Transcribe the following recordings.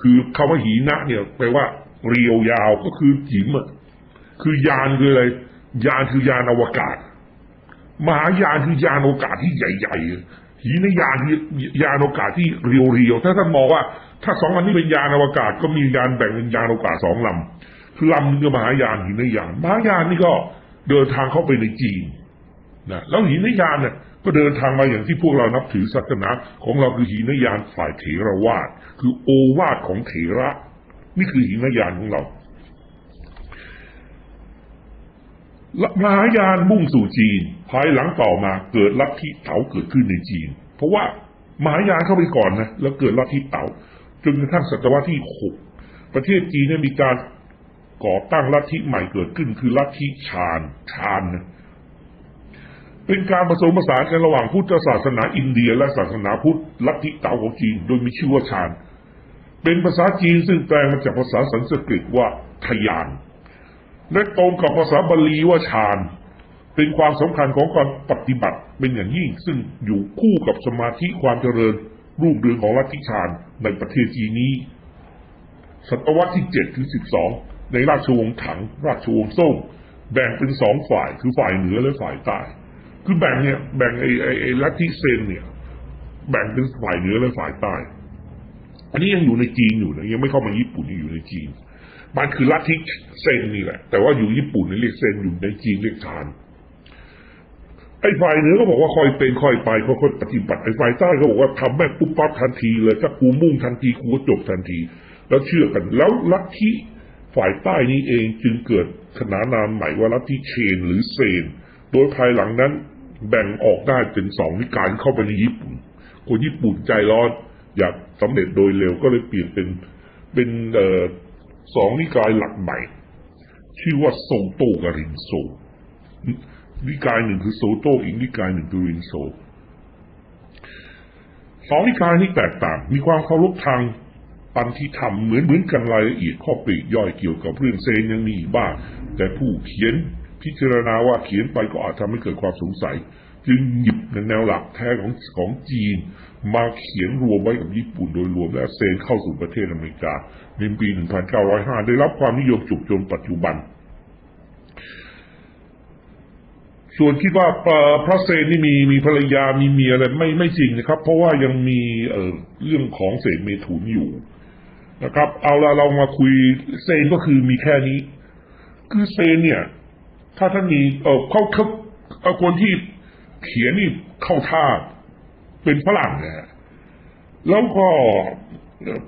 คือคำว่าหีนะเนี่ยแปลว่า เรียวยาวก็คือหิมอะคือยานคืออะไรยานคือยานอวกาศ มหายานคือยานอวกาศที่ใหญ่ๆหีนยานคือยานอวกาศที่เรียวๆถ้าท่านมองว่า ถ้าสองอันนี้เป็นยานอวกาศ ก็มียานแบ่งเป็นยานอวกาศสองลำคือลำนึงก็มหายานหินยานมหายานนี่ก็เดินทางเข้าไปในจีนนะแล้วหินยานเนี่ย ก็เดินทางมาอย่างที่พวกเรานับถือศาสนาของเราคือหินยานฝ่ายเถรวาทคือโอวาทของเถระ นี่คือหินยานของเรามหายานมุ่งสู่จีน ภายหลังต่อมาเกิดลัทธิเต๋าเกิดขึ้นในจีน เพราะว่ามหายานเข้าไปก่อนนะแล้วเกิดลัทธิเต๋าจนกระทั่งศตวรรษที่หกประเทศจีนเนี่ยมีการก่อตั้งลัทธิใหม่เกิดขึ้น คือลัทธิชาญชาญนะ เป็นการผสมผสานกันระหว่างพุทธศาสนาอินเดียและศาสนาพุทธลัทธิเต๋าของจีนโดยมีชื่อว่าชาญเป็นภาษาจีนซึ่งแปลมาจากภาษาสันสกฤตว่าทยาน และตรงกับภาษาบาลีว่าฌาน เป็นความสำคัญของการปฏิบัติเป็นอย่างยิ่งซึ่งอยู่คู่กับสมาธิความเจริญรูปเรืองของลัทธิฌานในประเทศจีนนี้ ศตวรรษที่เจ็ดถึงสิบสองในราชวงศ์ถัง ราชวงศ์ซ่งแบ่งเป็นสองฝ่ายคือฝ่ายเหนือและฝ่ายใต้ คือแบ่งเนี่ยแบ่งไอ้ไอ้ไอ้ลัทธิเซนเนี่ย แบ่งเป็นฝ่ายเหนือและฝ่ายใต้ อันนี้ยังอยู่ในจีนอยู่นะยังไม่เข้ามาญี่ปุ่นยังอยู่ในจีน มันคือลัทธิเซนนี่แหละ แต่ว่าอยู่ญี่ปุ่นเรียกเซนอยู่ในจีนเรียกชานไอ้ฝ่ายเหนือก็บอกว่าค่อยเป็นค่อยไปค่อยปฏิบัติไอ้ฝ่ายใต้ก็บอกว่าทำแม่ปุ๊บปั๊บทันทีเลยถ้ากูมุ่งทันทีกูก็จบทันที แล้วเชื่อกัน แล้วลัทธิฝ่ายใต้นี้เองจึงเกิดขนานนามใหม่ว่าลัทธิเชนหรือเซน โดยภายหลังนั้น แบ่งออกได้เป็นสองนิกายเข้าไปในญี่ปุ่น คนญี่ปุ่นใจร้อนอยากสำเร็จโดยเร็วก็เลยเปลี่ยนเป็นเป็นเอสองนิกายหลักใหม่ ชื่อว่าโซโตกับรินโซนิกายหนึ่งคือโซโตอีกนิกายหนึ่งคือรินโซสองนิกายนี้แตกต่าง มีความเคารพทางปันที่ทำเหมือนเหมือนกันรายละเอียดข้อปลีกย่อยเกี่ยวกับเรื่องเซนยังมีบ้างแต่ผู้เขียน พิจารณาว่าเขียนไปก็อาจทำให้เกิดความสงสัย จึงหยิบแนวหลักแท้ของของจีน มาเขียนรวมไว้กับญี่ปุ่นโดยรวมและเซนเข้าสู่ประเทศอเมริกาในปี 1905 ได้รับความนิยมจุกจนปัจจุบัน ส่วนคิดว่าพระเซนนี่มีมีภรรยามีเมียอะไรไม่ไม่จริงนะครับ เพราะว่ายังมีเออเรื่องของเศษเมถุนอยู่นะครับ เอาละเรามาคุยเซนก็คือมีแค่นี้ คือเซนเนี่ย ถ้าท่านมีเออเขาเขาเอาคนที่เขียนนี่เข้าท่าเป็นฝรั่งนะฮะแล้วก็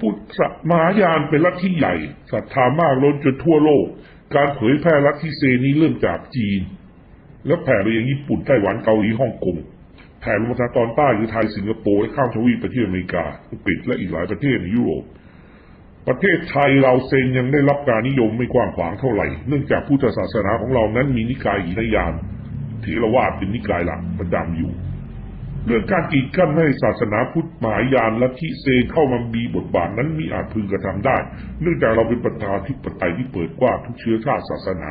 พุทธมหายานเป็นลัทธิใหญ่ศรัทธามากล้นจนทั่วโลก การเผยแพร่ลัทธิเซนี้เริ่มจากจีน แล้วแผ่ไปยังญี่ปุ่นไต้หวันเกาหลีฮ่องกงแผ่ลงมาทางตอนใต้หรือไทยสิงคโปร์และข้ามทวีปไปที่อเมริกาอังกฤษและอีกหลายประเทศในยุโรป ประเทศไทยเราเซนยังได้รับการนิยมไม่กว้างขวางเท่าไหร่ เนื่องจากพุทธศาสนาของเรานั้นมีนิกายหินยานเถรวาทเป็นนิกายหลักประจำอยู่ เรื่องการกีดกั้นให้ศาสนาพุทธหมายยานแลัทธิเซนเข้ามามีบทบาทนั้นมีอาจพึงกระทำได้ เนื่องจากเราเป็นประชาธิปไตยที่เปิดกว้างทุกเชื้อชาติศาสนา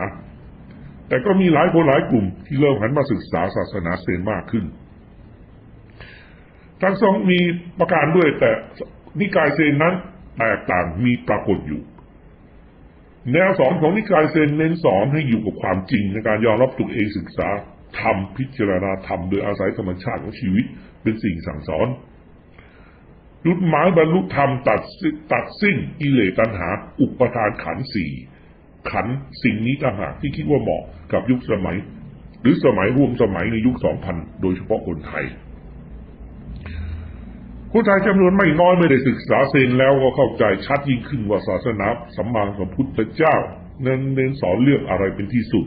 แต่ก็มีหลายคนหลายกลุ่มที่เริ่มหันมาศึกษาศาสนาเซนมากขึ้น ทั้งสองมีประการด้วยแต่นิกายเซนนั้น แตกต่างมีปรากฏอยู่ แนวสอนของนิกายเซนเน้นสอนให้อยู่กับความจริงในการยอมรับตัวเองศึกษาทำพิจารณาธรรมโดยอาศัยธรรมชาติของชีวิตเป็นสิ่งสั่งสอนจุดหมายบรรลุธรรมตัดตัดสิ้นกิเลสตัณหา อุปทานขันสี่ขันสิ่งนี้ต่างหากที่คิดว่าเหมาะกับยุคสมัย หรือสมัยร่วมสมัยในยุคสองพันโดยเฉพาะคนไทย คนไทยจำนวนไม่น้อยไม่ได้ศึกษาเซนแล้วก็เข้าใจชัดยิ่งขึ้นว่าศาสนาสัมมาสัมพุทธเจ้าเน้นเน้นสอนเรื่องอะไรเป็นที่สุด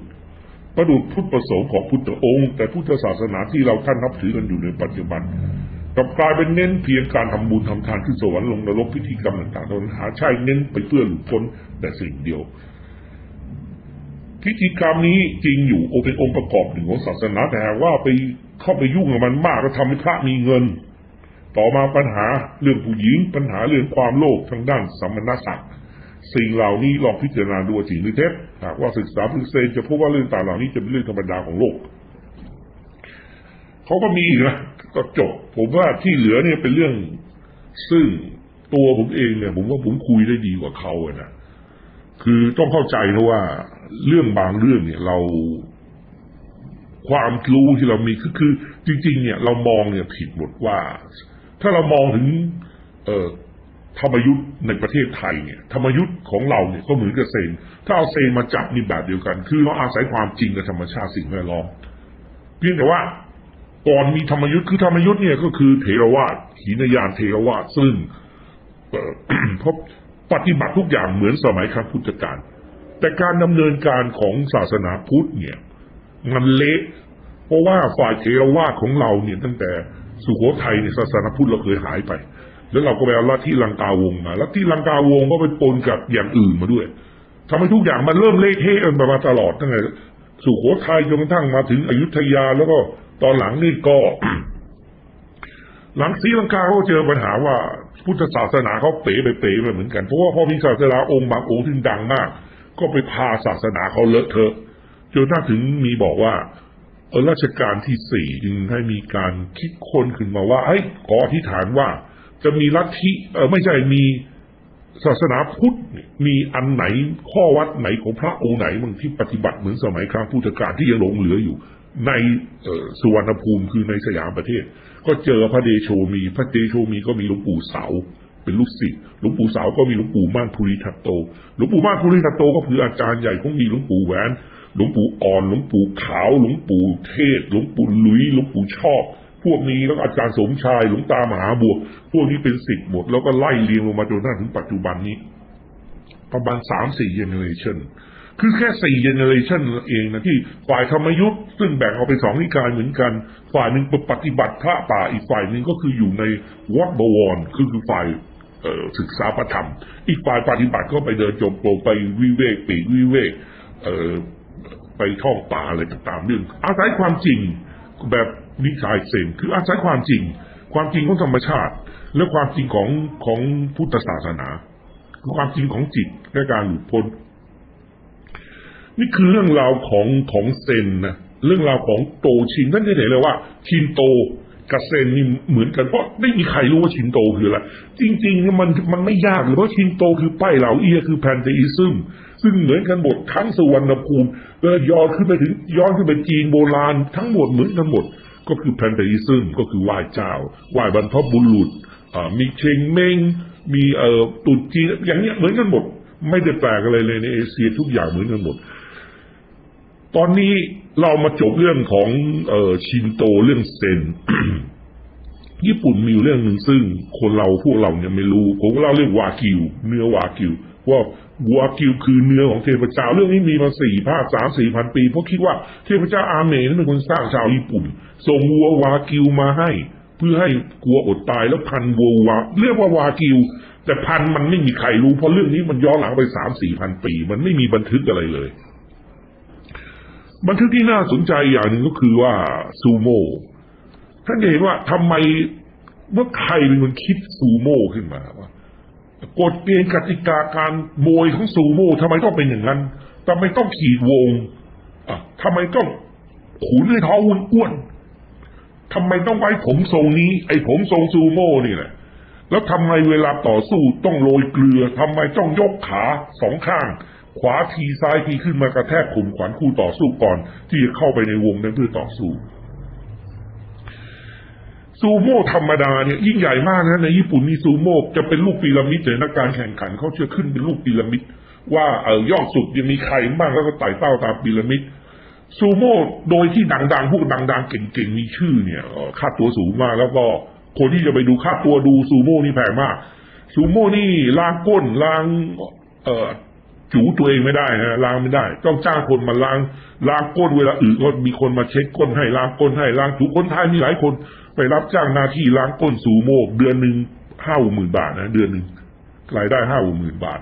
ประดุจพุทธประสงค์ของพุทธองค์ แต่พุทธศาสนาที่เราท่านนับถือกันอยู่ในปัจจุบันกลับกลายเป็นเน้นเพียงการทำบุญทำทานขึ้นสวรรค์ลงนรกพิธีกรรมต่างๆโดยหาใช่เน้นไปเพื่อหลุดพ้นแต่สิ่งเดียว พิธีกรรมนี้จริงอยู่โอเป็นองค์ประกอบหนึ่งของศาสนาแต่ว่าไปเข้าไปยุ่งกับมันมากก็ทำให้พระมีเงิน ต่อมาปัญหาเรื่องผู้หญิง ปัญหาเรื่องความโลภทางด้านสัมมนาศักดิ์สิ่งเหล่านี้ลองพิจารณาดูจริงหรือเท็จหากว่าศึกษาพิเศษจะพบว่าเรื่องต่างเหล่านี้จะเป็นเรื่องธรรมดาของโลกเขาก็มีนะก็จบ ผมว่าที่เหลือเนี่ยเป็นเรื่อง ซึ่งตัวผมเองเนี่ย ผมว่าผมคุยได้ดีกว่าเขาอะนะคือต้องเข้าใจนะว่าเรื่องบางเรื่องเนี่ยเราความรู้ที่เรามีคือคือ จริง ๆ เนี่ยเรามองเนี่ยผิดหมดว่า ถ้าเรามองถึง เอ่อธรรมยุทธ์ในประเทศไทยเนี่ยธรรมยุทธ์ของเราเนี่ยก็เหมือนกับเซน ถ้าเอาเซนมาจับนี่แบบเดียวกัน คือเราอาศัยความจริงกับธรรมชาติสิ่งแวดล้อมเพียงแต่ว่าก่อนมีธรรมยุทธ์คือธรรมยุทธ์เนี่ยก็คือเทรวาสหินยานเทรวาสซึ่งพบปฏิบัติทุกอย่างเหมือนสมัยครั้งพุทธกาลแต่การดำเนินการของศาสนาพุทธเนี่ยมันเละเพราะว่าฝ่ายเทรวาสของเราเนี่ยตั้งแต่ สุโขทัยเนี่ยศาสนาพุทธเราเคยหายไป แล้วเราก็ไปเอาลัทธิลังกาวงมาลัทธิลังกาวงก็ไปปนกับอย่างอื่นมาด้วยทำให้ทุกอย่างมันเริ่มเละเทะกันมาตลอดตั้งแต่สุโขทัยจนกระทั่งมาถึงอยุธยาแล้วก็ตอนหลังนี่ก็ หลังศรีลังกาเขาเจอปัญหาว่าพุทธศาสนาเขาเป๋ไปเป๋ไปเหมือนกันเพราะว่าพอมีศาสนาองค์บางองค์ที่ดังมาก ก็ไปพาศาสนาเขาเลอะเทอะจนถ้าถึงมีบอกว่า ราชการที่สี่จึงให้มีการคิดค้นขึ้นมาว่าเฮ้ขออธิษฐานว่า จะมีลัทธิเออไม่ใช่มีศาสนาพุทธมีอันไหนข้อวัดไหนของพระองค์ไหนบางที่ปฏิบัติเหมือนสมัยครั้งพุทธกาลที่ยังหลงเหลืออยู่ ในสุวรรณภูมิคือในสยามประเทศ ก็เจอพระเดโชมี พระเดโชมีก็มีหลวงปู่เสาเป็นลูกศิษย์หลวงปู่เสาก็มีหลวงปู่ม่านภูริทัตโตหลวงปู่ม่านภูริทัตโตก็คืออาจารย์ใหญ่ของมีหลวงปู่แหวน หลวงปู่อ่อนหลวงปู่ขาวหลวงปู่เทศหลวงปู่ลุยหลวงปู่ชอบพวกนี้แล้วอาจารย์สมชายหลวงตามหาบวพวกนี้เป็นสิทธิ์หมด แล้วก็ไล่เรียงลงมาจนถึงปัจจุบันนี้ ประมาณสามสี่เจเนอเรชันคือแค่สี่เจเนอเรชันเองนะที่ฝ่ายธรรมยุทธ์ซึ่งแบ่งออกเป็นสองนิกายเหมือนกัน ฝ่ายหนึ่งปฏิบัติพระป่าอีกฝ่ายหนึ่งก็คืออยู่ในวัดบวรคือคือฝ่ายศึกษาพระธรรม อีกฝ่ายปฏิบัติก็ไปเดินจมโปรไปวิเวกปีวิเวก ไปท่องป่าอะไรต่างๆเรื่องอาศัยความจริงแบบนิสายเซนคืออาศัยความจริง ความจริงของธรรมชาติ และความจริงของของพุทธศาสนา คือความจริงของจิตและการหลุดพ้นนี่คือเรื่องราวของของเซนนะเรื่องราวของโตชินท่านจะเห็นเลยว่า ชินโตกับเซนนี่เหมือนกันเพราะไม่มีใครรู้ว่าชินโตคืออะไรจริง ๆ มันมันไม่ยากเลยเพราะชินโตคือป้ายเหล่าเอียคือแพนเทอิซึม ซึ่งเหมือนกันหมดทั้งสุวรรณภูมิย้อนขึ้นไปถึงย้อนขึ้นไปจีนโบราณทั้งหมดเหมือนกันหมด ก็คือแพนเทอิซึมก็คือไหว้เจ้าไหว้บรรพบุรุษมีเชงเมงมีเอ่อตุจีนอย่างเนี้ยเหมือนกันหมด ไม่ได้แปลกอะไรเลยในเอเชียทุกอย่างเหมือนกันหมด ตอนนี้เรามาจบเรื่องของเอ่อชินโตเรื่องเซนญี่ปุ่นมีเรื่องหนึ่งซึ่งคนเราพวกเราเนี่ยไม่รู้ ผมเล่าเรื่องวากิว เนื้อวากิว ว่าวัวกิวคือเนื้อของเทพเจ้า เรื่องนี้มีมาสี่ภาคสามสี่พันปีเพราะคิดว่าเทพเจ้าอาเมนเป็นคนสร้างชาวญี่ปุ่น ส่งวัววากิวมาให้ เพื่อให้กลัวอดตายแล้วพันวัววาเรียกว่าวากิว แต่พันมันไม่มีใครรู้เพราะเรื่องนี้มันย้อนหลังไปสามสี่พันปี มันไม่มีบันทึกอะไรเลย บันทึกที่น่าสนใจอย่างหนึ่งก็คือว่าซูโม่ท่านเห็นว่าทำไมเมื่อใครเป็นคนคิดซูโม่ขึ้นมาวะ กฎเกณฑ์กติกาการมวยของซูโม่ทำไมต้องเป็นอย่างนั้นทำไมต้องขีดวงอะทำไมต้องขุนให้ท้องอ้วนทำไมต้องไว้ผมทรงนี้ ไอ้ผมทรงซูโม่นี่แหละแล้วทำไมเวลาต่อสู้ต้องโรยเกลือทำไมต้องยกขาสองข้าง ขวาทีซ้ายทีขึ้นมากระแทกข่มขวัญคู่ต่อสู้ก่อน ที่จะเข้าไปในวงนั้นเพื่อต่อสู้ ซูโม่ธรรมดาเนี่ยยิ่งใหญ่มากนะในญี่ปุ่นนี่ซูโม่จะเป็นลูกพีระมิดเลยนัการแข่งขันเขาจะขึ้นเป็นลูกพีระมิดว่าเออยอดสุดยังมีใครบ้างแล้วก็ไต่เต้าตามพีระมิดซูโม่โดยที่ดังๆพวกดังๆเก่งๆมีชื่อเนี่ยค่าตัวสูงมากแล้วก็คนที่จะไปดูค่าตัวดูซูโม่นี่แพงมากซูโม่นี่ล้างก้นล้างเอ่อ จูตัวเองไม่ได้ฮะล้างไม่ได้ ต้องจ้างคนมาล้าง ล้างก้นเวลาอื่นก็มีคนมาเช็ดก้นให้ล้างก้นให้ล้างจูคนไทยมีหลายคนไปรับจ้างหน้าที่ล้างก้นสูโมก เดือนหนึ่งห้าหมื่นบาทนะเดือนหนึ่งรายได้ห้าหมื่นบาท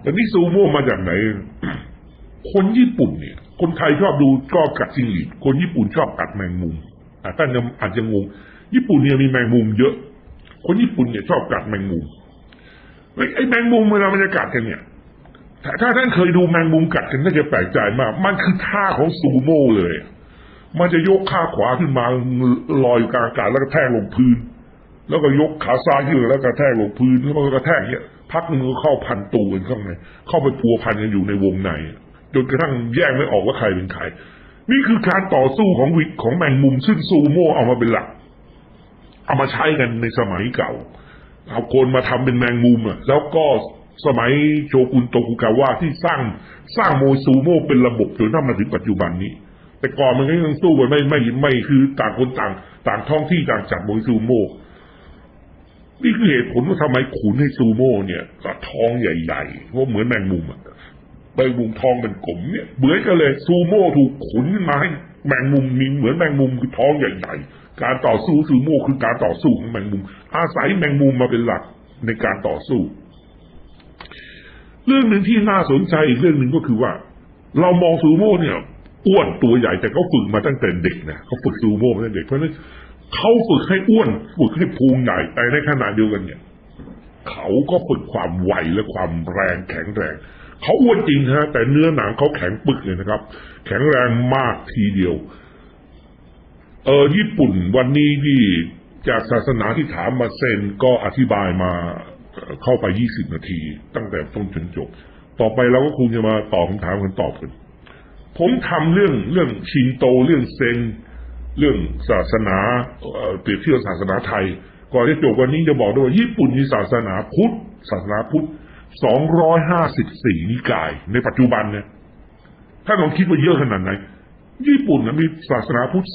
แต่นี่ซูโม่มาจากไหน คนญี่ปุ่นเนี่ย คนไทยชอบดูชอบกัดจิงหรีดคนญี่ปุ่นชอบกัดแมงมุมอ่าท่านอาจจะงง ญี่ปุ่นเนี่ยมีแมงมุมเยอะ คนญี่ปุ่นเนี่ยชอบกัดแมงมุม ไอ้แมงมุมเวลามันจะกัดกันเนี่ย ถ้าท่านเคยดูแมงมุมกัดกันน่าจะแปลกใจมาก มันคือท่าของซูโม่เลย มันจะยกข้าขวาขึ้นมาลอยกลางอากาศแล้วก็แทงลงพื้น แล้วก็ยกขาซ้ายขึ้นแล้วกระแทกลงพื้นแล้วก็กระแทกเนี้ยพักหนึงก็เข้าพันตูกันข้างในเข้าไปพัวพันกันอยู่ในวงในจนกระทั่งแยกไม่ออกว่าใครเป็นใคร นี่คือการต่อสู้ของวิของแมงมุมซึ่งซูโม่เอามาเป็นหลัก เอามาใช้กันในสมัยเก่า เอาคนมาทำเป็นแมงมุมอะแล้วก็สมัยโชกุนโตกุกาวะที่สร้างสร้างโมยซูโมเป็นระบบจนถ้ามาถึงปัจจุบันนี้ แต่ก่อนมันก็ยังสู้กันไม่ไม่ไม่คือต่างคนต่าง ต่างท้องที่ต่างจัดโมยซูโมนี่คือเหตุผลว่าทำไมขุนให้ซูโม่เนี่ยก็ท้องใหญ่ๆเพราะเหมือนแมงมุมอะแมงมุมทองเป็นกลมเนี่ยเหมือนกันเลยซูโม่ถูกขุนขึ้นมาให้ แมงมุมมีเหมือนแมงมุมคือท้องใหญ่ๆ การต่อสู้ซูโม่คือการต่อสู้ของแมงมุม อาศัยแมงมุมมาเป็นหลักในการต่อสู้ เรื่องหนึ่งที่น่าสนใจอีกเรื่องหนึ่งก็คือว่า เรามองซูโม่เนี่ยอ้วนตัวใหญ่แต่เขาฝึกมาตั้งแต่เด็กนะเขาฝึกซูโม่มาตั้งแต่เด็กเพราะนั้นเขาฝึกให้อ้วนฝึกให้พุงใหญ่แต่ในขณะเดียวกันเนี่ย เขาก็ฝึกความไวและความแรงแข็งแรง เขาอ้วนจริงฮะ แต่เนื้อหนังเขาแข็งปึกเลยนะครับ แข็งแรงมากทีเดียว เออญี่ปุ่นวันนี้ที่จากศาสนาที่ถามมาเซนก็อธิบายมาเข้าไปยี่สิบนาที ตั้งแต่ต้นจนจบ ต่อไปเราก็คงจะมาตอบคำถามกันตอบกัน ผมทำเรื่องเรื่องชินโตเรื่องเซนเรื่องศาสนาเอ่อเปรียบเทียบศาสนาไทย ก่อนที่จบวันนี้จะบอกด้วยว่าญี่ปุ่นมีศาสนาพุทธศาสนาพุทธ 254นิกาย ในปัจจุบันเนี่ยถ้าลองคิดว่าเยอะขนาดไหน ญี่ปุ่นนะมีศาสนาพุทธ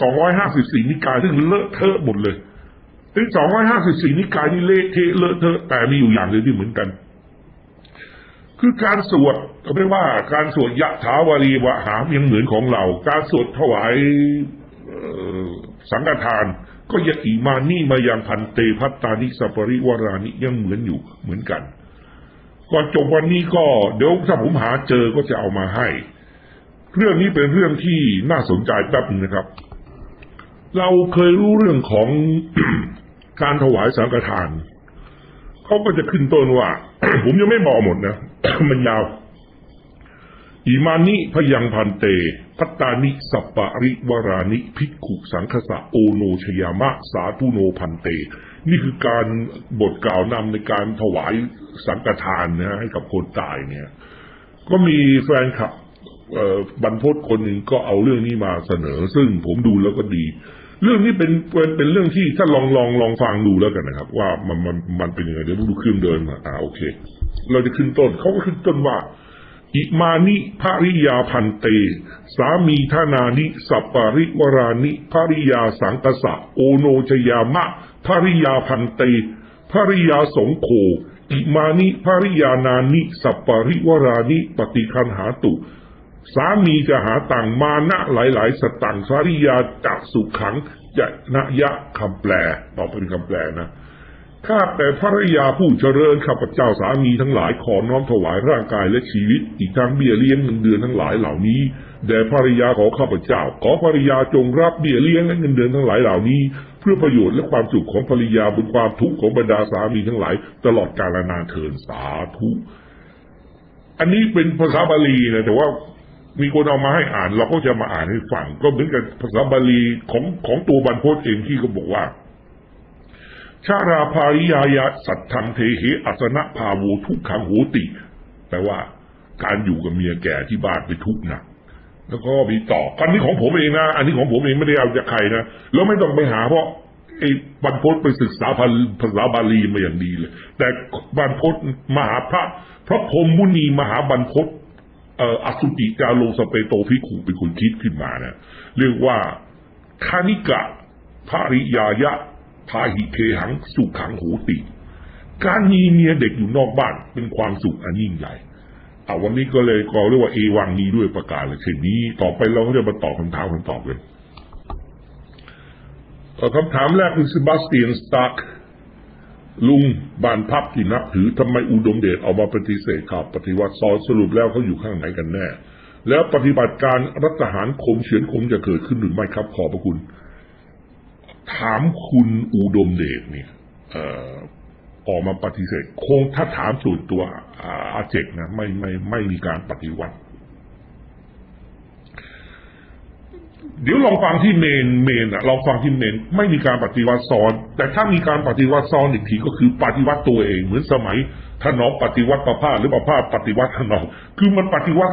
254นิกายซึ่งเลอะเทอะหมดเลยถึง254นิกายนี่เละเทะเลอะเทอะแต่มีอยู่อย่างเดียวที่เหมือนกัน คือการสวดก็ไม่ว่า การสวดยะถาวารีวะหามยังเหมือนของเรา การสวดถวายสังฆทานก็ยะอิมานี่มายังพันเตพัตตานิสัปริวารานิยังเหมือนอยู่เหมือนกัน ก่อนจบวันนี้ก็เดี๋ยวถ้าผมหาเจอก็จะเอามาให้ เรื่องนี้เป็นเรื่องที่น่าสนใจแป๊บนึงนะครับ เราเคยรู้เรื่องของการถวายสังฆทานเขาก็จะขึ้นต้นว่า ผมยังไม่บอกหมดนะ มันยาวอิมานิพยังพันเต พัตตานิสัปปะริวรานิ ภิกขุสังคสะโอโนชยามะ สาธุโนพันเต นี่คือการบทกล่าวนำในการถวายสังฆทานนะให้กับคนตายเนี่ย ก็มีแฟนคลับบรรพตคนหนึ่งก็เอาเรื่องนี้มาเสนอ ซึ่งผมดูแล้วก็ดี เรื่องนี้เป็นเป็นเป็นเรื่องที่ถ้าลองลองลองฟังดูแล้วกันนะครับ ว่ามันมันมันเป็นยังไงเดี๋ยวดูเครื่องเดินมาอ่าโอเค เราจะขึ้นต้นเขาก็ขึ้นต้นว่า อิมานิภริยาพันเต สามีธนานิ สัปปาริวรานิภริยาสังกสะโอโนชยามะภริยาพันเตภริยาสงโฆอิมานิภริยานานิ สัปปาริวรานิ ปฏิคันหาตุ สามีจะหาต่างมานะหลาย ๆ สตังสาริยาจักสุขังจะนะยะคำแปลต่อเป็นคำแปลนะ ข้าแต่ภรรยาผู้เจริญข้าพเจ้าสามีทั้งหลายขอน้อมถวายร่างกายและชีวิต อีกทั้งเบี้ยเลี้ยงเงินเดือนทั้งหลายเหล่านี้แด่ภรรยาของข้าพเจ้า ขอภรรยาจงรับเบี้ยเลี้ยงและเงินเดือนทั้งหลายเหล่านี้ เพื่อประโยชน์และความสุขของภรรยาบนความทุกข์ของบรรดาสามีทั้งหลาย ตลอดกาลนานเทินสาธุอันนี้เป็นภาษาบาลีนะแต่ว่ามีคนเอามาให้อ่าน เราก็จะมาอ่านให้ฟังก็เหมือนกับภาษาบาลีของของตัวบรรพตเองที่ก็บอกว่า ชาราภาริยายะสัตถังเทเหอัสนะภาโวทุกขังโหติ แปลว่า การอยู่กับเมียแก่ที่บ้านเป็นทุกข์หนักแล้วก็มีต่ออันนี้ของผมเองนะ อันนี้ของผมเองไม่ได้เอาจากใครนะ แล้วไม่ต้องไปหาเพราะไอ้บรรพตไปศึกษาภาษาบาลีมาอย่างดีเลย แต่บรรพตมหาพระพระพรหมมุนีมหาบรรพตเอ่ออสุติจาโลสเปโตพิขุเป็นคนคิดขึ้นมานะเรียกว่าคานิกะภาริยายะ พาหิเคหัง สุขังโหติ การมีเมียเด็กอยู่นอกบ้านเป็นความสุขอันยิ่งใหญ่เอาวันนี้ก็เลยก็เรียกว่าเอวังนี้ด้วยประกาศเลยเช่นนี้ ต่อไปเราก็จะมาตอบคำถามคำตอบเลยคำถามแรกคือเซบาสเตียนสตาร์กลุงบานพับที่นับถือทำไมอุดมเดชออกมาปฏิเสธข่าวปฏิวัติซอยสรุปแล้วเขาอยู่ข้างไหนกันแน่ แล้วปฏิบัติการรัฐประหารคมเฉือนคมจะเกิดขึ้นหรือไม่ครับขอบพระคุณ ถามคุณอุดมเดชเนี่ยออกมาปฏิเสธ คงถ้าถามส่วนตัวอาเจกนะไม่ไม่ไม่มีการปฏิวัติ เดี๋ยวลองฟังที่เมนเมนอะลองฟังที่เมน ไม่มีการปฏิวัติซ้อน แต่ถ้ามีการปฏิวัติซ้อนอีกทีก็คือปฏิวัติตัวเอง เหมือนสมัยถนอมปฏิวัติประพาสหรือประพาสปฏิวัติถนอมคือมันปฏิวัติ